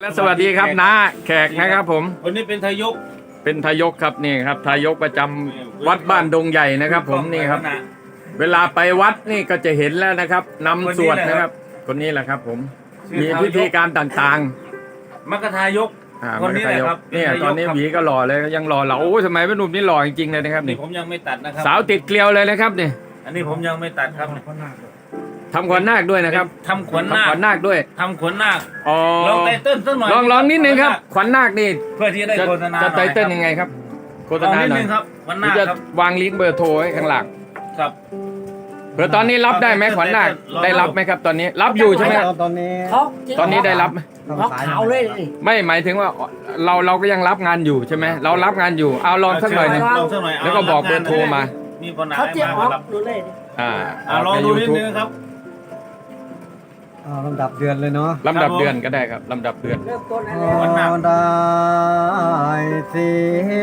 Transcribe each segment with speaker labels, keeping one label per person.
Speaker 1: และสวัสดีครับน้าแขกนะครับผม
Speaker 2: วันนี้เป็นทายก
Speaker 1: เป็นทายกครับนี่ครับทายกประจำวัดบ้านดงใหญ่นะครับ ผมนี่ครับ เวลาไปวัดนี่ก็จะเห็นแล้วนะครับนำสวดนะครับ คนนี้แหละครับ ผมมีพิธีการต่าง
Speaker 2: มักกะทายก
Speaker 1: ๆอ่า
Speaker 2: คนนี้แหละครับ
Speaker 1: เนี่ย
Speaker 2: เป็นทายก
Speaker 1: ตอนนี้
Speaker 2: ครับ
Speaker 1: หวีก็หล่อเลยยังหล่อเหลาโอ้ยสมัยเป็นหนุ่มนี่หล่อจริงๆเลยนะครับ
Speaker 2: นี่
Speaker 1: นี่
Speaker 2: ผมยังไม่ตัดนะครับ
Speaker 1: สาวติดเกลียวเลยนะครับนี่
Speaker 2: อันนี้ผมยังไม่ตัดครับ
Speaker 1: ทำขวัญนาคด้วยนะครับ
Speaker 2: ทำขวัญ
Speaker 1: ทำ
Speaker 2: นา
Speaker 1: ข
Speaker 2: ค
Speaker 1: วัญนาคด้วย
Speaker 2: ทำขวัญนาค
Speaker 1: อ๋อ
Speaker 2: ลองไตเติ้ลสักหน่อย
Speaker 1: ลองลองนิดนึงครับ ขวัญนาคนี่
Speaker 2: เพื่อที่จะได้
Speaker 1: จะ
Speaker 2: โฆษณา
Speaker 1: จะ
Speaker 2: ห
Speaker 1: ไต
Speaker 2: น่อย
Speaker 1: เติ้ล
Speaker 2: ครับ
Speaker 1: ยังไงครับโฆษ
Speaker 2: ลอง
Speaker 1: ณา
Speaker 2: นิด
Speaker 1: หน่อ
Speaker 2: นึ
Speaker 1: ย
Speaker 2: งครับขวัญ
Speaker 1: หรื
Speaker 2: นา
Speaker 1: อ
Speaker 2: ค
Speaker 1: จะ
Speaker 2: ครับ
Speaker 1: วางลิงก์เบอร์โทรไว้ข้างหลัง
Speaker 2: ครับ
Speaker 1: เผื่อตอนนี้รับได้ไหมขวัญนาค
Speaker 2: ลอง
Speaker 1: ได้รับไหมครับ ตอนนี้รับอยู่ใช่ไหมครับ
Speaker 3: ตอนนี้
Speaker 4: เขา
Speaker 1: ตอนนี้ได้รับไหม
Speaker 4: เขาขาวเลยนี่
Speaker 1: ไม่หมายถึงว่าเราเราก็ยังรับงานอยู่ใช่ไหมเรารับงานอยู่เอาลองสักหน่อยหนึง
Speaker 2: ลองสักหน่อย
Speaker 1: แล้วก็บอกเบอร์โทรมา
Speaker 2: มีคนไหน
Speaker 4: เขาเจ็บ
Speaker 2: มา
Speaker 4: ออก
Speaker 2: รับ
Speaker 4: ดูเลยนี่
Speaker 1: อ่า
Speaker 2: อะลอง
Speaker 1: ใน
Speaker 2: ดูนิด
Speaker 1: YouTube
Speaker 2: นึงครับ
Speaker 3: เอาลำดับเดือนเลยเนาะ
Speaker 1: ลำดับ
Speaker 2: ครับผม
Speaker 1: เดือนก็ได้ครับลำดับเดือน
Speaker 4: เริ่มต้นอะ
Speaker 3: พ
Speaker 4: ไร
Speaker 3: อ
Speaker 2: วันหนัก
Speaker 3: ได้สี่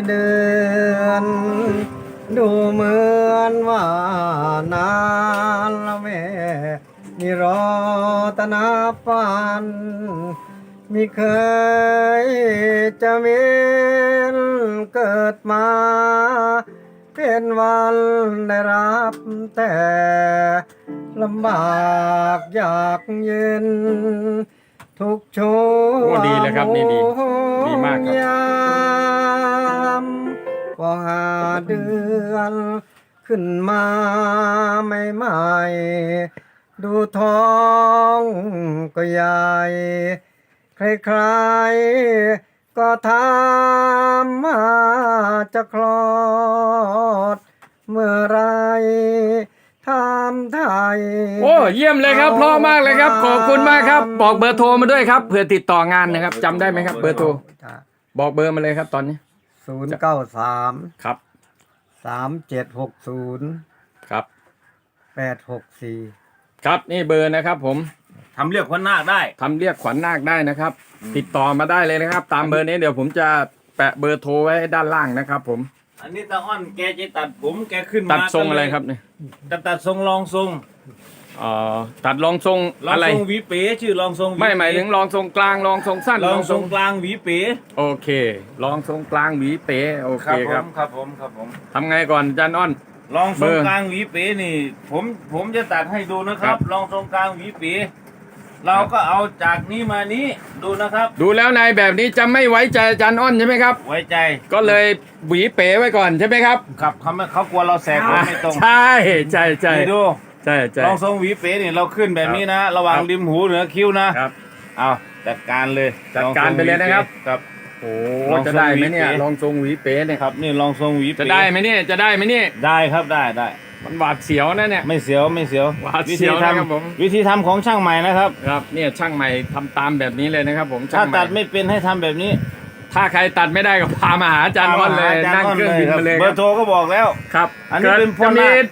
Speaker 3: เดือน ดูเหมือนว่านานละแม่นี่รอตนาปันมีเคยจะเวียนเกิดมา เป็นวันได้รับแต่ ลำบากอยากเย็น ทุกโชว์
Speaker 1: โอ้ดีเลยครับนี่ดีดีมากครับ
Speaker 3: ยามก็หาเดือนขึ้นมาไม่ใหม่ๆดูท้องก็ใหญ่ใครๆก็ถามมาจะคลอด เมื่อไร ถามไทย
Speaker 1: โอ้เยี่ยมเลยครับเพราะมากเลยครับ ขอบคุณมากครับ บอกเบอร์โทรมาด้วยครับเผื่อติดต่องานนะครับจำได้ไหมครับ เบอร์โทรบอกเบอร์มาเลยครับตอนนี้
Speaker 3: ศูนย์เก้าสาม
Speaker 1: ครับ
Speaker 3: สามเจ็ดหกศูนย์
Speaker 1: ครับ
Speaker 3: แปดหกสี่
Speaker 1: ครับนี่เบอร์นะครับ ผม
Speaker 2: ทำเรียกขวัญนาคได้
Speaker 1: ทำเรียกขวัญนาคได้นะครับ ติดต่อมาได้เลยนะครับ ตามเบอร์นี้เดี๋ยวผมจะแปะเบอร์โทรไว้ด้านล่างนะครับ ผม
Speaker 2: อันนี้ตาอ้อนแกจะตัดผมแกขึ้นมา
Speaker 1: ตัดทรงอะไรครับเนี่ย
Speaker 2: จะตัดทรงรองทรง
Speaker 1: เอ่อตัดรองทรง
Speaker 2: รอง
Speaker 1: อะไร
Speaker 2: ทรงหวีเป๋ชื่อรองทรงวี
Speaker 1: ไม่หมายถึงรองทรงกลางรองทรงสั้น
Speaker 2: รองทรงกลางหวีเป๋
Speaker 1: โอเครองทรงกลางหวีเป๋โอเค
Speaker 2: ค
Speaker 1: ค
Speaker 2: รั
Speaker 1: รั
Speaker 2: บบผมครับผมครับผม
Speaker 1: ทำไงก่อนอาจารย์อ้อน
Speaker 2: รองท
Speaker 1: เบ
Speaker 2: ร
Speaker 1: องร์
Speaker 2: กลางหวีเป๋นี่ ผมผมจะตัดให้ดูนะค
Speaker 1: ครั
Speaker 2: รับบรองทรงกลางหวีเป๋ เราก็เอาจากนี้มานี้ดูนะครับ
Speaker 1: ดูแล้วในแบบนี้จะไม่ไว้ใจอาจารย์อ้อนใช่ไหมครับ
Speaker 2: ไว้ใจ
Speaker 1: ก็เลยหวีเป๋ไว้ก่อนใช่ไหมครับ
Speaker 2: ครับเขาไม่เขากลัวเราแสกผมไม่ตรง
Speaker 1: ใช่ใช่ใช่
Speaker 2: นี่ดู
Speaker 1: ใช่ใช่
Speaker 2: รองทรงหวีเป๋นี่เราขึ้นแบบนี้นะ ระหว่าง
Speaker 1: ครับ
Speaker 2: ริมหูเหนือคิ้วนะครับเอาจัดการเลย
Speaker 1: จัดการไปเลยนะครับ
Speaker 2: ครับ
Speaker 1: โอ้
Speaker 2: ลองทรง
Speaker 1: จะได้ไหมเนี่ย
Speaker 2: หวีเป๋
Speaker 1: ลองทรงหวีเป๋เนี่ย
Speaker 2: ครับนี่รองทรงหวีเป๋
Speaker 1: จะได้ไหมเนี่ยจะได้ไหมเนี่ย
Speaker 2: ได้ครับได้ได้
Speaker 1: มันหวาดเสียวนะเนี่ย
Speaker 2: ไม่เสียวไม่เสียว
Speaker 1: หวาดเสียว
Speaker 2: ธี
Speaker 1: นะครับผม
Speaker 2: ทำวิธีทำของช่างใหม่นะครับ
Speaker 1: ครับเนี่ยช่างใหม่ทำตามแบบนี้เลยนะครับ ผม
Speaker 2: ถ้า
Speaker 1: ช่างใหม่
Speaker 2: ตัดไม่เป็นให้ทำแบบนี้
Speaker 1: ถ้าใครตัดไม่ได้ก็พามาหาอาจารย์อ้อนเลยา
Speaker 2: หาาจา
Speaker 1: นั่ง
Speaker 2: อ้
Speaker 1: เครื่องบินมาเลย
Speaker 2: เบ
Speaker 1: ค
Speaker 2: อ
Speaker 1: รับ
Speaker 2: ร์โทรก็บอกแล้ว
Speaker 1: ครับ
Speaker 2: อันนี้
Speaker 1: กิด
Speaker 2: เป็นพล
Speaker 1: จะมี
Speaker 2: นาค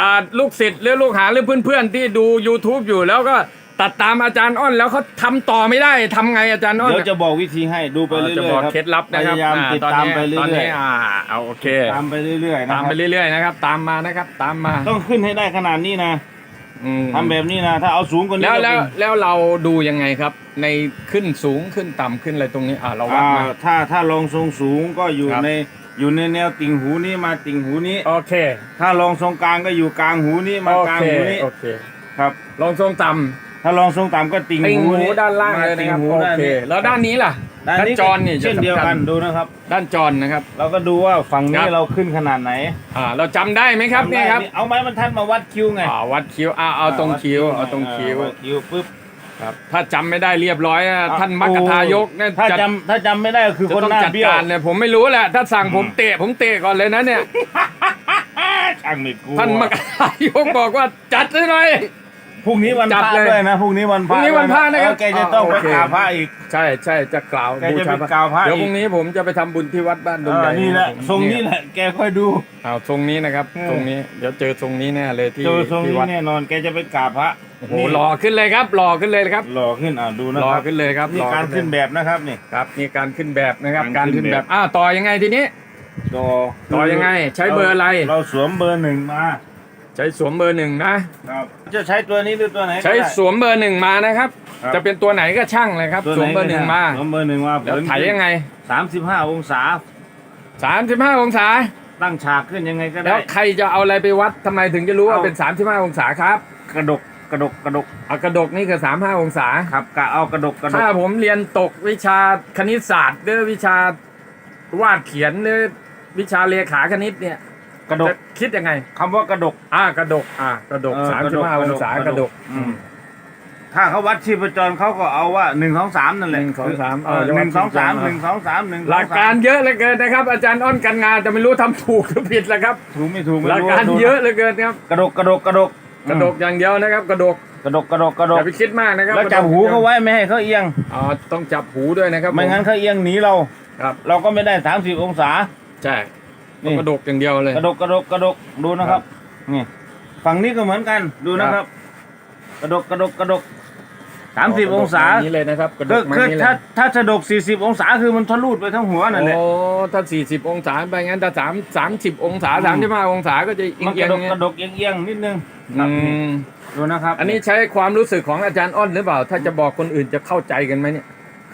Speaker 1: อ่าลูกศิษย์หรือลูกหาหรือเพื่อนๆที่ดู YouTube อยู่แล้วก็ ตัดตามอาจารย์อ้อนแล้วเขาทำต่อไม่ได้ทำไงอาจารย์อ้อน
Speaker 2: เดี๋ยวจะบอกวิธีให้ดูไป
Speaker 1: อ่า
Speaker 2: เรื่อยๆ
Speaker 1: จะบอก
Speaker 2: ครับ
Speaker 1: เคล็ดลับนะครับ
Speaker 2: พยายาม
Speaker 1: อ่
Speaker 2: ติด
Speaker 1: ตอน
Speaker 2: ตาม
Speaker 1: นี้
Speaker 2: ไปเรื่
Speaker 1: ตอน
Speaker 2: อย
Speaker 1: นี้อ่าเอาโอเค
Speaker 2: ๆตามไปเรื่อยๆนะ
Speaker 1: ตาม
Speaker 2: ค
Speaker 1: ไป
Speaker 2: รับ
Speaker 1: เรื่อยๆนะครับ ตามมานะครับ ตามมา
Speaker 2: ต้องขึ้นให้ได้ขนาดนี้นะ
Speaker 1: อืม
Speaker 2: ทำแบบนี้นะถ้าเอาสูงกว่านี้
Speaker 1: แล้ว
Speaker 2: ก็
Speaker 1: แล้ว
Speaker 2: เป็น
Speaker 1: แล้วเราดูยังไงครับ ในขึ้นสูงขึ้นต่ำขึ้นอะไรตรงนี้อ่าเราวัด
Speaker 2: อ่า
Speaker 1: มา
Speaker 2: ถ้าถ้าลองทรงสูงก็อยู่
Speaker 1: ครับ
Speaker 2: ในอยู่ในแนวติ่งหูนี้มาติ่งหูนี้
Speaker 1: โอเค
Speaker 2: ถ้าลองทรงกลางก็อยู่กลางหูนี้มา
Speaker 1: โอก
Speaker 2: ลาง
Speaker 1: เค
Speaker 2: หูนี้
Speaker 1: โอเค
Speaker 2: ครับ
Speaker 1: ลองทรงต่
Speaker 2: ถ้าลองทรงต่ำก็ติ่งำ
Speaker 1: ติ่ง
Speaker 2: หู
Speaker 1: หู
Speaker 2: นี้
Speaker 1: ด้านล่างเลยนะครับ
Speaker 2: มติ่งหู
Speaker 1: โอ
Speaker 2: ด้าน
Speaker 1: เค
Speaker 2: นี้
Speaker 1: แล้วด้านนี้ล่ะ
Speaker 2: ด้านนี้
Speaker 1: จรนี่จะ
Speaker 2: เช่นเดียว
Speaker 1: สำคั
Speaker 2: กั
Speaker 1: ญ
Speaker 2: นดูนะครับ
Speaker 1: ด้านจรนะครับ
Speaker 2: เราก็ดูว่าฝั่ง
Speaker 1: ค
Speaker 2: นี้
Speaker 1: รับ
Speaker 2: เราขึ้นขนาดไหน
Speaker 1: อ่าเราจำได้ไหมครับเนี่ยครับ
Speaker 2: เอาไม้บรรทัดมาวัดคิ้วไง
Speaker 1: อ่าวัดคิ้วอ่าเอาตรงคิ้วเอาตรงคิ้ว
Speaker 2: วัดคิ้วปุ๊บ
Speaker 1: ครับถ้าจำไม่ได้เรียบร้อยนะ
Speaker 2: อะ
Speaker 1: ท่านมักกะทายกเนี่ย
Speaker 2: ถ้า
Speaker 1: จะ
Speaker 2: จำถ้าจำไม่ได้ก็คือ
Speaker 1: จะ
Speaker 2: คน
Speaker 1: ต้อง
Speaker 2: หน้า
Speaker 1: จัด
Speaker 2: เบี้ยว
Speaker 1: การเลยผมไม่รู้แหละถ้าสั่งผมเตะผมเตะก่อนเลยนะเนี่ย
Speaker 2: ช่างไม่กลัว
Speaker 1: ท่านมักกะทายกบอกว่าจัดให้หน่อย
Speaker 2: พรุ่งนี้วัน
Speaker 1: จั
Speaker 2: พ
Speaker 1: ด
Speaker 2: ระ
Speaker 1: เลย
Speaker 2: ด้วยนะพรุ่งนี้วันพระ
Speaker 1: พรุ่งนี้วันพระนะครับ
Speaker 2: เออแกจะต้อง
Speaker 1: อ๋อ
Speaker 2: ไป
Speaker 1: โอเค
Speaker 2: กราบพระอีก
Speaker 1: ใช่ใช่จะกล่าว
Speaker 2: แกจะ
Speaker 1: บูชา
Speaker 2: ไปกล่าวพระ
Speaker 1: เดี๋ยว
Speaker 2: อีก
Speaker 1: พรุ่งนี้ผมจะไปทำบุญที่วัดบ้านด
Speaker 2: เอง
Speaker 1: ให
Speaker 2: อ
Speaker 1: ญ่
Speaker 2: นี่แหละ
Speaker 1: ครับผม
Speaker 2: ทรงนี้แหละแกค่อยดู
Speaker 1: เอาทรงนี้นะครับ
Speaker 2: เออ
Speaker 1: ทรงนี้เดี๋ยวเจอทรงนี้แน่เลยที่
Speaker 2: เจอทรง
Speaker 1: ที่
Speaker 2: นี้
Speaker 1: วัด
Speaker 2: แน่นอนแกจะไปกราบพระ
Speaker 1: โอ้โหหล่อขึ้นเลยครับหล่อขึ้นเลยครับ
Speaker 2: หล่อขึ้นอ่าดูนะ
Speaker 1: หล่อ
Speaker 2: ครับ
Speaker 1: ขึ้นเลยครับ
Speaker 2: นี่
Speaker 1: หล่อ
Speaker 2: การขึ้นแบบนะครับนี่
Speaker 1: ครับนี่การขึ้นแบบนะครับ
Speaker 2: กา
Speaker 1: การ
Speaker 2: รขึ้
Speaker 1: ขึ้น
Speaker 2: น
Speaker 1: แบ
Speaker 2: แบบ บ
Speaker 1: อ้าวต่อยังไงทีนี้
Speaker 2: ต่อ
Speaker 1: ต่อยังไงใช้เบอร์อะไร
Speaker 2: เราสวมเบอร์หนึ่งมา
Speaker 1: ใช้สวมเบอร์หนึ่งนะ
Speaker 2: ครับจะใช้ตัวนี้หรือตัวไหนก็
Speaker 1: ใช้
Speaker 2: ได้
Speaker 1: สวมเบอร์หนึ่งมานะครับ
Speaker 2: ครับ
Speaker 1: จะเป็นตัวไหนก็ช่างเลยครับ
Speaker 2: ตัว
Speaker 1: ส
Speaker 2: ไห
Speaker 1: วมเบอร์หนึ่งมา
Speaker 2: สวมเบอร์หนึ่งมา
Speaker 1: แล้วไถยังไง
Speaker 2: สามสิบห้าองศา
Speaker 1: 35 องศา
Speaker 2: ตั้งฉากขึ้นยังไงก็
Speaker 1: แล้
Speaker 2: ได้
Speaker 1: วใครจะเอาอะไรไปวัดทำไมถึงจะรู้ว่า
Speaker 2: เอา
Speaker 1: เป็น 35 องศาครับ
Speaker 2: กระดกกระดกกระดก
Speaker 1: เอากระดกนี่คือ35 องศา
Speaker 2: ครับกะเอากระดกกระดก
Speaker 1: ถ้าผมเรียนตกวิชาคณิตศาสตร์หรือวิชาวาดเขียนหรือวิชาเลขาคณิตเนี่ย
Speaker 2: กระดก
Speaker 1: จะคิดยังไง
Speaker 2: คำว่ากระดก
Speaker 1: อ่ากระดก อ่ากระดก
Speaker 2: เออกระดก
Speaker 1: 35องศากระดก
Speaker 2: อืม ถ้าเขาวัดชีพจรเขาก็เอาว่าหนึ่งสองสามนั่นแหละ
Speaker 1: หนึ่งสองสาม
Speaker 2: เออ
Speaker 1: เอา
Speaker 2: หนึ่งสองสาม
Speaker 1: วัดชีพจร
Speaker 2: หนึ่งสองสามหนึ่ง
Speaker 1: หลักการเยอะเหลือเกินนะครับ อาจารย์อ้อนกันงานแต่ไม่รู้ทำถูกหรือผิดแล้วครับ
Speaker 2: ถูกไม่ถูกไม่
Speaker 1: หลัก
Speaker 2: รู้
Speaker 1: การ
Speaker 2: ดูน
Speaker 1: เยอะเหลือเกินครับ
Speaker 2: กระดกกระดกกระดก
Speaker 1: กระดกอย่างเดียวนะครับ กระดก
Speaker 2: กระดกกระดกกระด
Speaker 1: อกย่าไปคิดมากนะครับ
Speaker 2: แล้วจับหูเขาไว้ไม่ให้เขาเอียง
Speaker 1: อ๋อต้องจับหูด้วยนะครับ
Speaker 2: ไม่งั้น
Speaker 1: ผ
Speaker 2: เขาเอียงหนีเรา
Speaker 1: ครับ
Speaker 2: เราก็ไม่ได้สามสิบองศา
Speaker 1: ใช่
Speaker 2: นี่
Speaker 1: ต้องกระดกอย่างเดียวเลย
Speaker 2: กระดกกระดกกระดกดูนะครับ นี่ฝั่งนี้ก็เหมือนกันดูนะค
Speaker 1: ครั
Speaker 2: รับ
Speaker 1: บ
Speaker 2: กระดกกระดกกระดกสามสิบองศา
Speaker 1: กระดกย่นี้เลยนะครับกระด
Speaker 2: คือก
Speaker 1: มา
Speaker 2: คือ
Speaker 1: นี้เล
Speaker 2: ถ้ายถ้าจะดกสี่สิบองศาคือมันทะลุไปทั้งหัวนั่นแหละ
Speaker 1: โอ้ถ้า40องศาไปงั้นถ้า3 30องศา
Speaker 2: อืม
Speaker 1: 35องศาก็จะเอี
Speaker 2: มัน
Speaker 1: ย
Speaker 2: ก
Speaker 1: ง
Speaker 2: ระ
Speaker 1: ๆ
Speaker 2: ดก
Speaker 1: เงี้
Speaker 2: ก
Speaker 1: ย
Speaker 2: ระดกเอียงๆนิดนึง
Speaker 1: อืม
Speaker 2: ดูนะครับ
Speaker 1: อันนี้ใช้ความรู้สึกของอาจารย์อ้อนหรือเปล่า ถ้าจะบอกคนอื่นจะเข้าใจกันไหมเนี่ย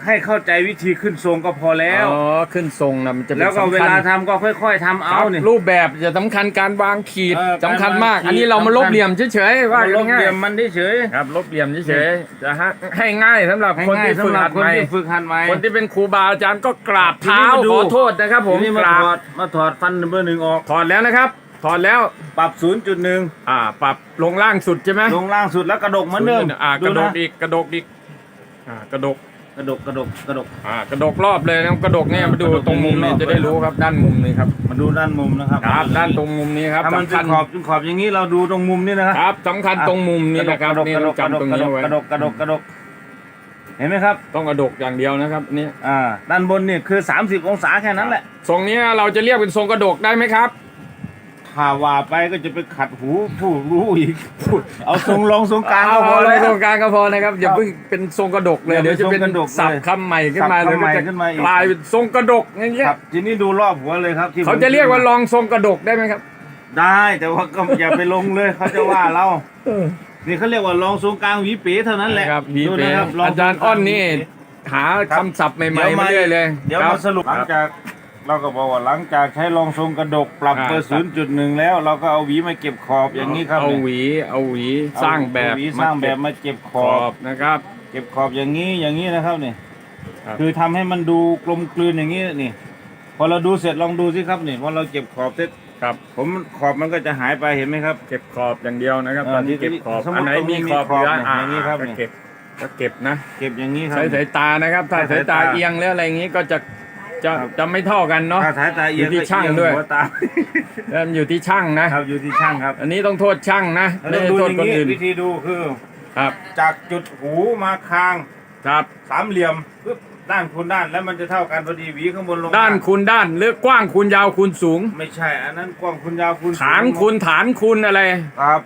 Speaker 2: ให้เข้าใจวิธีขึ้นทรงก็พอแล้ว
Speaker 1: อ๋อขึ้นทรงนะมันจะเป็น
Speaker 2: แล้วก็
Speaker 1: สำ
Speaker 2: เว
Speaker 1: คัญ
Speaker 2: ลาทำก็ค่อย ๆทำ
Speaker 1: ค
Speaker 2: เอา
Speaker 1: รับ
Speaker 2: เนี่ย
Speaker 1: รูปแบบจะสำคัญการวางขีด
Speaker 2: เออ
Speaker 1: สำคัญมาก
Speaker 2: การวางขีด
Speaker 1: อันนี้เรามาลบ
Speaker 2: สำคัญ
Speaker 1: เหลี่ยมเฉยๆว่า
Speaker 2: ลบ
Speaker 1: ง่าย
Speaker 2: เหลี่ยมมันเฉย
Speaker 1: ๆครับลบเหลี่ยมเฉยๆจะให้ให้ง่ายสำหรับ
Speaker 2: ๆให้
Speaker 1: คน
Speaker 2: ง่าย
Speaker 1: ที่ฝึก
Speaker 2: สำหรับ
Speaker 1: หัด
Speaker 2: คน
Speaker 1: ใหม่
Speaker 2: ที่ฝึกหัดใหม่
Speaker 1: คนที่เป็นครูบาอาจารย์ก็กราบ
Speaker 2: ทีนี้
Speaker 1: เท้า
Speaker 2: มาดู
Speaker 1: ขอโทษนะครับผม
Speaker 2: ทีนี้มาก
Speaker 1: รา
Speaker 2: ถ
Speaker 1: บ
Speaker 2: อดมาถอดฟันเบอร์หนึ่งออก
Speaker 1: ถอดแล้วนะครับ ถอดแล้ว
Speaker 2: ปรับ 0.1
Speaker 1: อ่า ปรับลงล่างสุดใช่ไหม
Speaker 2: ลงล่างสุดแล้วกระดกเหมือนเดิม
Speaker 1: อ่ากระด
Speaker 2: นะ
Speaker 1: กอีกกระดกอีกอ่ากระดก
Speaker 2: ก ระดกกระดกกระดก
Speaker 1: อ่ากระดกรอบเลยนะครับกระดกเนี่ย
Speaker 2: อ่า
Speaker 1: มาดู
Speaker 2: กระดก
Speaker 1: ตรงมุมนี่
Speaker 2: รอบ
Speaker 1: จะได้รู้ครับด้านมุมนี้ครับ
Speaker 2: มาดูด้านมุมนะครับ
Speaker 1: ครับด้านตรงมุมนี้ครับ
Speaker 2: ถ้ามัน
Speaker 1: สำ
Speaker 2: เป็
Speaker 1: คั
Speaker 2: น
Speaker 1: ญ
Speaker 2: ขอบเป็นขอบอย่างนี้เราดูตรงมุมนี่นะครับ
Speaker 1: ครับสำคัญตรงมุมนี้นะครับ
Speaker 2: กระดก
Speaker 1: นี่
Speaker 2: กระ
Speaker 1: ต้
Speaker 2: ด
Speaker 1: อง
Speaker 2: กกระด
Speaker 1: จำ
Speaker 2: ก
Speaker 1: ตรง
Speaker 2: กระ
Speaker 1: นี้
Speaker 2: ดก
Speaker 1: ไว้
Speaker 2: กระดกกระดกกระดกเห็นไหมครับ
Speaker 1: ต้องกระดกอย่างเดียวนะครับนี่
Speaker 2: อ่าด้านบนนี่คือ 30 องศาแค่นั้นแหละ
Speaker 1: ทรงนี้เราจะเรียกเป็นทรงกระดกได้ไหมครับ
Speaker 2: ถ้าว่าไปก็จะไปขัดหูผู้รู้อีกเอาทรงรองทรงกลางก็พอ
Speaker 1: เล
Speaker 2: แล้
Speaker 1: ยวทรงกลางก็พอนะครับอย่า
Speaker 2: ครับ
Speaker 1: เพิ่งเป็นทรงกระดกเลย
Speaker 2: อย่า
Speaker 1: เดี๋ยวจะเป็น
Speaker 2: เป็นทรงกระดกเลย
Speaker 1: ศัพท์คำใหม่ขึ้นมา
Speaker 2: ศัพท์
Speaker 1: เดี๋ยว
Speaker 2: คำใหม่
Speaker 1: ก็จะ
Speaker 2: ขึ้นมาอีก
Speaker 1: กลายเป็นทรงกระดกอย่างเงี้ย
Speaker 2: ครับ ทีนี้ดูรอบหัวเลยครับที่
Speaker 1: เขาจะเรียกว่าลองทรงกระดกได้ไหมครับ
Speaker 2: ได้แต่ว่าก็อย่าไปลงเลยเขาจะว่าเรา นี่เขาเรียกว่าลองทรงกลางหวีเป๋เท่านั้นแหละ
Speaker 1: ครับหวี
Speaker 2: ดู
Speaker 1: เป๋
Speaker 2: นะครับลง
Speaker 1: อาจารย์อ้อนนี่หาคำศัพท์ใหม่ๆมาเรื่อยเลย
Speaker 2: เดี๋ยว
Speaker 1: ครั
Speaker 2: มา
Speaker 1: บ
Speaker 2: สรุปหลังจาก เราก็บอกว่าหลังจากใช้รองทรงกระดกปรับ
Speaker 1: อ่า
Speaker 2: เปอร์
Speaker 1: ครั
Speaker 2: ศู
Speaker 1: บ
Speaker 2: นย์จุดหนึ่งแล้ว เราก็เอาหวีมาเก็บขอบอย่างนี้ครับ
Speaker 1: เอา
Speaker 2: เนี่ย
Speaker 1: หวีเอาหวีสร้างแบบ
Speaker 2: เอหวีสร้างแบบมาเก็บข
Speaker 1: ข
Speaker 2: อ
Speaker 1: อบบนะครับ
Speaker 2: เก็บขอบอย่างนี้อย่างนี้นะครับนี่
Speaker 1: ครับ
Speaker 2: คือทำให้มันดูกลมกลืนอย่างนี้นี่พอเราดูเสร็จลองดูสิครับนี่พอเราเก็บขอบเสร็จ
Speaker 1: ครับ
Speaker 2: ผมขอบมันก็จะหายไปเห็นไหมครับ
Speaker 1: เก็บขอบอย่างเดียวนะครับ
Speaker 2: เออ
Speaker 1: ตอนนี้
Speaker 2: ที่
Speaker 1: เก็บขอบ
Speaker 2: สมมุติ
Speaker 1: อันไหน
Speaker 2: ตรงนี้
Speaker 1: มีขอบ
Speaker 2: มีขอบ
Speaker 1: เหลืออ่า
Speaker 2: อย่างนี้ครับ
Speaker 1: ก็
Speaker 2: นี่
Speaker 1: เก็บก็เก็บนะ
Speaker 2: เก็บอย่างนี้ครับ
Speaker 1: ใช้สายตานะครับ ถ้า
Speaker 2: ใช้
Speaker 1: สาย
Speaker 2: สาย
Speaker 1: ตา
Speaker 2: ตา
Speaker 1: เอียงแล้วอะไรอย่างนี้ก็จะ จะ
Speaker 2: ครับ
Speaker 1: จะไม่เท่ากันเนาะ
Speaker 2: ถ้าสายตาเอียง
Speaker 1: อยู่ที่
Speaker 2: ก็
Speaker 1: ช่าง
Speaker 2: เอี
Speaker 1: ด้วย
Speaker 2: หัตา
Speaker 1: แล้วมันอยู่ที่ช่างนะ
Speaker 2: ครับอยู่ที่ช่างครับ
Speaker 1: อันนี้ต้องโทษช่างนะ
Speaker 2: แล้
Speaker 1: ไม่
Speaker 2: ว
Speaker 1: ได้
Speaker 2: ดู
Speaker 1: โท
Speaker 2: อ
Speaker 1: ษ
Speaker 2: ย่าง
Speaker 1: คน
Speaker 2: นี้
Speaker 1: อื่น
Speaker 2: วิธีดูคือ
Speaker 1: ครับ
Speaker 2: จากจุดหูมาคาง
Speaker 1: ครับ
Speaker 2: สามเหลี่ยมปึ๊บด้านคูณด้านแล้วมันจะเท่ากันพอดีหวีข้างบนลง
Speaker 1: ด้าน
Speaker 2: ล่ง
Speaker 1: คูณด้านหรือกว้างคูณยาวคูณสูง
Speaker 2: ไม่ใช่ อันนั้นกว้างคูณยาวคูณ
Speaker 1: ฐานคูณฐานคูณอะไร
Speaker 2: ครับ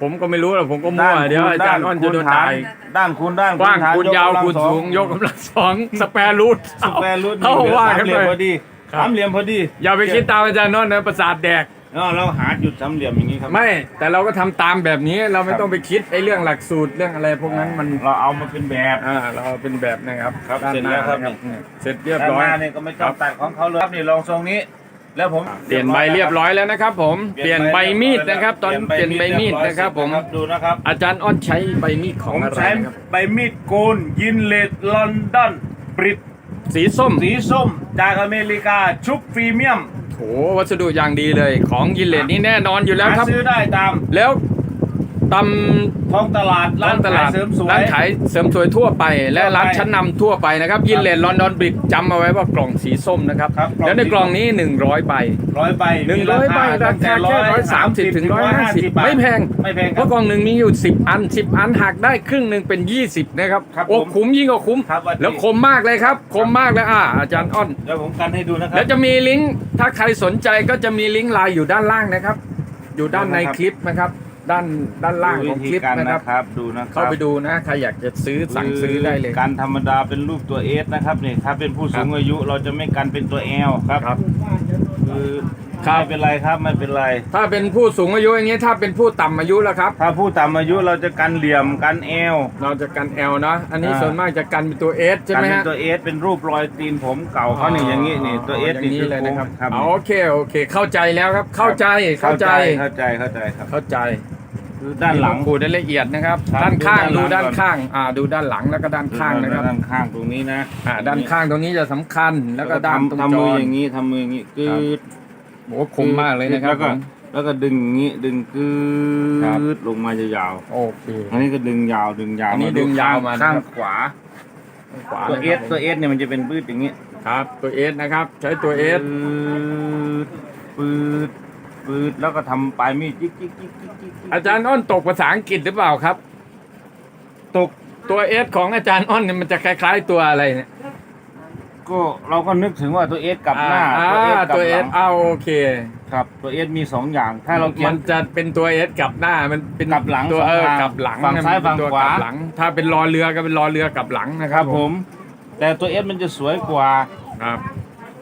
Speaker 1: ผมก็ไม่รู้หรอกผมก็มั่วเดี๋ยวอาจารย์อ้อนจะโดนด่าอีก
Speaker 2: ด้านคูณด้าน
Speaker 1: กว้าง
Speaker 2: ฐน
Speaker 1: คูณยาวคูณสูงยก
Speaker 2: กำลั
Speaker 1: กำลังสองสแปรรูท
Speaker 2: สแปรรูท
Speaker 1: เขา
Speaker 2: หลือ
Speaker 1: ว่า
Speaker 2: สา
Speaker 1: กั
Speaker 2: ม
Speaker 1: น
Speaker 2: เหลี่
Speaker 1: ไป
Speaker 2: ยมพอดี
Speaker 1: ครับ
Speaker 2: สามเหลี่ยมพอดี
Speaker 1: อย่าไปคิดตามอาจารย์โนนนะประสาทแดก
Speaker 2: เออเราหาจุดสามเหลี่ยมอย่างนี้ครับ
Speaker 1: ไม่ แต่เราก็ทำตามแบบนี้เราไม่
Speaker 2: ครับ
Speaker 1: ต้องไปคิดไอ้เรื่องหลักสูตรเรื่องอะไรพวกนั้นมัน
Speaker 2: เราเอามาเป็นแบบ
Speaker 1: อ่าเราเป็นแบบนะครับ
Speaker 2: ครับ
Speaker 1: ด้าน
Speaker 2: เสร็จ
Speaker 1: ห
Speaker 2: แล้
Speaker 1: น้าว
Speaker 2: ครับ
Speaker 1: นะเนี่ยเสร็จเรียบ
Speaker 2: ด้าน
Speaker 1: ร้อ
Speaker 2: ห
Speaker 1: ย
Speaker 2: น้าเนี่ยก็ไม่ต้องตัดของเขาเลยครับนี่ลองทรงนี้ แล้วผม
Speaker 1: เปลี่ยนใบเรียบร้อยแล้วนะครับ ผมเปลี่ยนใบมีดนะครับ ตอนเปลี่ยนใบมีดนะครับ ผม
Speaker 2: ดูนะครับ
Speaker 1: อาจารย์อ้อนใช้ใบมีดข
Speaker 2: ผ
Speaker 1: อง
Speaker 2: ม
Speaker 1: อะไร
Speaker 2: ใช้
Speaker 1: นะครับ
Speaker 2: ใบมีดโกนยินเลดลอนดอนบริต
Speaker 1: สีส้ม
Speaker 2: สีส้มจากอเมริกาชุบพรีเมียม
Speaker 1: โหวัสดุอย่างดีเลย ของยินเลดนี่แน่นอนอยู่แล้วครับ
Speaker 2: หาซื้อได้ตาม
Speaker 1: แล้ว ต
Speaker 2: ท้องตลาดำร้าน
Speaker 1: ตลาด
Speaker 2: ขยเสริมสวย
Speaker 1: ร้านขายเสริมสวยทั่วไปและ
Speaker 2: ทั่วไป
Speaker 1: ร้านชั้นนำทั่วไปนะครับ ยินเลดลอนดอนบริดจำเอาไว้ว่ากล่องสีส้มนะครับ
Speaker 2: ครับกล่อง
Speaker 1: แล้วใน
Speaker 2: สีส้ม
Speaker 1: กล่องนี้ 100ใบ
Speaker 2: ร้อยใบ
Speaker 1: หนึ่งร้อยใบราคาแค่ร้อยสามสิบถึงร้อยห้าสิบไม่แพง
Speaker 2: ไม่แพง
Speaker 1: เพราะกล่องหนึ่งมีอยู่สิบอันสิบอันหักได้ครึ่งหนึ่งเป็นยี่สิบนะครับ
Speaker 2: ครับ
Speaker 1: โอ้
Speaker 2: ผม
Speaker 1: คุ้มยิ่งกว่าคุ้ม
Speaker 2: ครับวันนี้
Speaker 1: แล้วคมมากเลยครับคมมากเลยอ่าอาจารย์อ้อน
Speaker 2: เดี๋ยวผมกันให้ดูนะครั
Speaker 1: แล้วจะมีลิงก์ถ้าใครสนใจก็จะมีลิงก์ไลน์อยู่ด้านล่างนะครับ อยู่ด้านในคลิปนะครับ ด้านด้านล่างของคลิป
Speaker 2: ดูวิธีการ
Speaker 1: นะครับ
Speaker 2: นะครับดูนะครับ
Speaker 1: เข้าไปดูนะใครอยากจะซื้อสั่งซื้อได้เลย
Speaker 2: การธรรมดาเป็นรูปตัวเอสนะครับนี่ถ้าเป็นผู้สูงอายุเราจะไม่กันเป็นตัวแอลครับ
Speaker 1: ครับ
Speaker 2: คือ
Speaker 1: ครับ
Speaker 2: ไม่เป็นไรครับไม่เป็นไร
Speaker 1: ถ้าเป็นผู้สูงอายุอย่างนี้ถ้าเป็นผู้ต่ำอายุแล้วครับ
Speaker 2: ถ้าผู้ต่ำอายุเราจะกันเหลี่ยมกันเอว
Speaker 1: เราจะกันแอลนะอันนี้
Speaker 2: อ่า
Speaker 1: ส่วนมากจะกันเป็นตัวเอสใช่
Speaker 2: กัน
Speaker 1: ไหม
Speaker 2: เป็น
Speaker 1: ฮะ
Speaker 2: ตัวเอสเป็นรูปรอยตีนผมเก่าเขานี่อย่างนี้นี่ตัวเอส
Speaker 1: ย่างนี้เลยนะครับ
Speaker 2: ครับ
Speaker 1: อ๋อโอเคโอเค เข้าใจแล้วครับเข้าใจเข้าใจ
Speaker 2: เข้าใจเข้าใจครับ
Speaker 1: เข้าใจ
Speaker 2: คือด้านหลัง
Speaker 1: ขูดได้ละเอียดนะครับ
Speaker 2: ครับ
Speaker 1: ด้านข้าง
Speaker 2: ดู
Speaker 1: ดู
Speaker 2: ด้า
Speaker 1: ด้านน
Speaker 2: หลัง
Speaker 1: ข้างอ่าดูด้านหลังแล้วก็ด้านข้างนะครับ
Speaker 2: ด้านข้างตรงนี้นะ
Speaker 1: อ่าด้านข้างตรงนี้จะสำคัญแล้วก็ด้านตรง
Speaker 2: ทำ
Speaker 1: จ
Speaker 2: มือ
Speaker 1: อ
Speaker 2: อย่างนี้ทำมืออย่างนี้กึ
Speaker 1: ครับ
Speaker 2: ด
Speaker 1: โอ้คมมากเลยนะครับ
Speaker 2: แล้วก็
Speaker 1: ผม
Speaker 2: แล้วก็ดึงอย่างนี้ดึงกึ
Speaker 1: ครับ
Speaker 2: ดลงมายาว
Speaker 1: โอเค
Speaker 2: ๆอันนี้ก็ดึงยาวดึงยาว
Speaker 1: อันนี้
Speaker 2: มา
Speaker 1: ดึงยาวมา
Speaker 2: ข้าง
Speaker 1: นะครับ
Speaker 2: ขวา
Speaker 1: ขวา
Speaker 2: ตัวเอ
Speaker 1: นะ
Speaker 2: ส
Speaker 1: ครับ
Speaker 2: ตัวเอสเนี่ยมันจะเป็นปื้ดอย่างนี้
Speaker 1: ครับตัวเอสนะครับ ใช้ตัวเอส
Speaker 2: ปืดปืด ปืดแล้วก็ทำปลายมีดจิ๊กจิ๊กจิ๊กจิ๊กจิ๊ก
Speaker 1: อาจารย์อ้นตกภาษาอังกฤษหรือเปล่าครับ
Speaker 2: ตก
Speaker 1: ตัวเอสของอาจารย์อ้นเนี่ยมันจะคล้าย ๆตัวอะไรเนี่ย
Speaker 2: ก็เราก็นึกถึงว่าตัวเอสกลับหน้า
Speaker 1: อ่า
Speaker 2: ตัวเอสกลับห
Speaker 1: ตัวเอ
Speaker 2: ลั
Speaker 1: ส
Speaker 2: ง
Speaker 1: เอาโอเค
Speaker 2: ครับตัวเอสมีสองอย่าง ถ้าเราเขีย
Speaker 1: มันน จะเป็นตัวเอสกลับหน้ามันเป็น
Speaker 2: กลับหลัง
Speaker 1: ตัวเออ
Speaker 2: สองทาง
Speaker 1: กลับหลัง
Speaker 2: ฝั่งซ้าย
Speaker 1: มันเป็นตัว
Speaker 2: ฝั่งขวา
Speaker 1: กลับหลัง ถ้าเป็นรอเรือก็เป็นรอเรือกลับหลังนะ
Speaker 2: ค
Speaker 1: ค
Speaker 2: รั
Speaker 1: รั
Speaker 2: บบผม แต่ตัวเอสมันจะสวยกว่า
Speaker 1: ครับ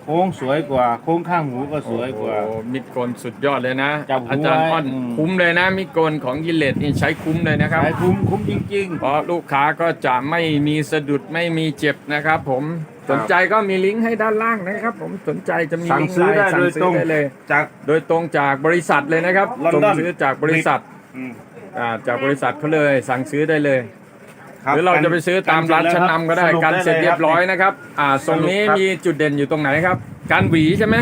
Speaker 2: โค้งสวยกว่า โค้งข้างหูก็สวยกว่า
Speaker 1: โอ้โหมิดโกนสุดยอดเลยนะ
Speaker 2: จับหัว
Speaker 1: อาจารย์อ้อน
Speaker 2: อืม
Speaker 1: คุ้มเลยนะมิดโกนของยิเลตนี่ใช้คุ้มเลยนะครับ
Speaker 2: ใช้คุ้มคุ้มจริง
Speaker 1: เพราะลูกค้าก็จะไม่มีสะดุดไม่มีเจ็บนะครับ ผมสนใจก็มีลิงก์ให้ด้านล่างนะครับ ผมสนใจจะมี
Speaker 2: สั่ง
Speaker 1: ลิก์
Speaker 2: ซื้อได้
Speaker 1: สั่
Speaker 2: โดยตรง
Speaker 1: ได้เลย
Speaker 2: ๆจาก
Speaker 1: โดยตรงจากบริษัทเลยนะครับ
Speaker 2: London
Speaker 1: ส่งซื้อจากบริษัท
Speaker 2: อืม
Speaker 1: อ่าจากบริษัทเขาเลย สั่งซื้อได้เลย
Speaker 2: คบ
Speaker 1: หรือเราจะไปซื้อตามร้านชั้นนำก็ได้
Speaker 2: ส
Speaker 1: การเสร็จเรียบร้อยนะครับ อ่าทรงนี้
Speaker 2: สรุปครับ
Speaker 1: มีจุดเด่นอยู่ตรงไหนครับ การหวีใช่ไหม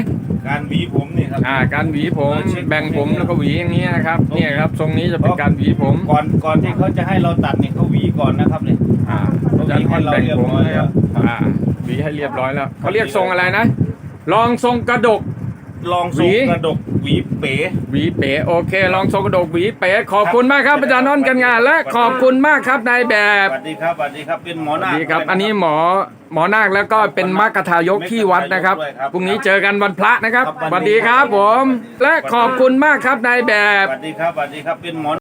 Speaker 2: การหวีผมนี่ครับ
Speaker 1: อ่า การหวีผม
Speaker 2: เราเช็ค
Speaker 1: แบ่งผม
Speaker 2: อย่างนี้
Speaker 1: แล้วก็หวีอย่างนี้นะครับ
Speaker 2: ตรง
Speaker 1: เนี่ยครับทรงนี้จะเป็นการหวีผม
Speaker 2: ก่อนก่อนที่เขาจะให้เราตัดเนี่ยเขาหวีก่อนนะครับเนี่ย
Speaker 1: อ่า
Speaker 2: เขา
Speaker 1: อาจารย์
Speaker 2: หวีให้
Speaker 1: อ้อน
Speaker 2: เรา
Speaker 1: แบ่งผม
Speaker 2: เรียบร้อย
Speaker 1: นะครับ
Speaker 2: แล้ว
Speaker 1: อ่าหวีให้เรียบร้อยแล้วเขาเรียกทรงอะไรนะ ลองทรงกระดก
Speaker 2: ลอง
Speaker 1: ห
Speaker 2: ท
Speaker 1: วี
Speaker 2: รงกระดกหวีเป๋
Speaker 1: หวีเป๋โอเค ลองทรงกระดกหวีเป๋ขอบคุณมากครับอาจารย์อ้อนกันงานและขอบคุณมากครับนายแบ
Speaker 2: ส
Speaker 1: บ
Speaker 2: วัสดีครับสวัสดีครับเป็นหมอ
Speaker 1: ส
Speaker 2: ห
Speaker 1: วั
Speaker 2: น้า
Speaker 1: สดีครับ อันนี้หมอหมอนาคแล้วก็เป็นมัคคทายกที่วัดนะครับพรุ่งนี้เจอกันวันพระนะครับสวัสดีครับผม และขอบคุณมากครับนายแบบ
Speaker 2: สวัสดีครับสวัสดีครับเป็นหมอ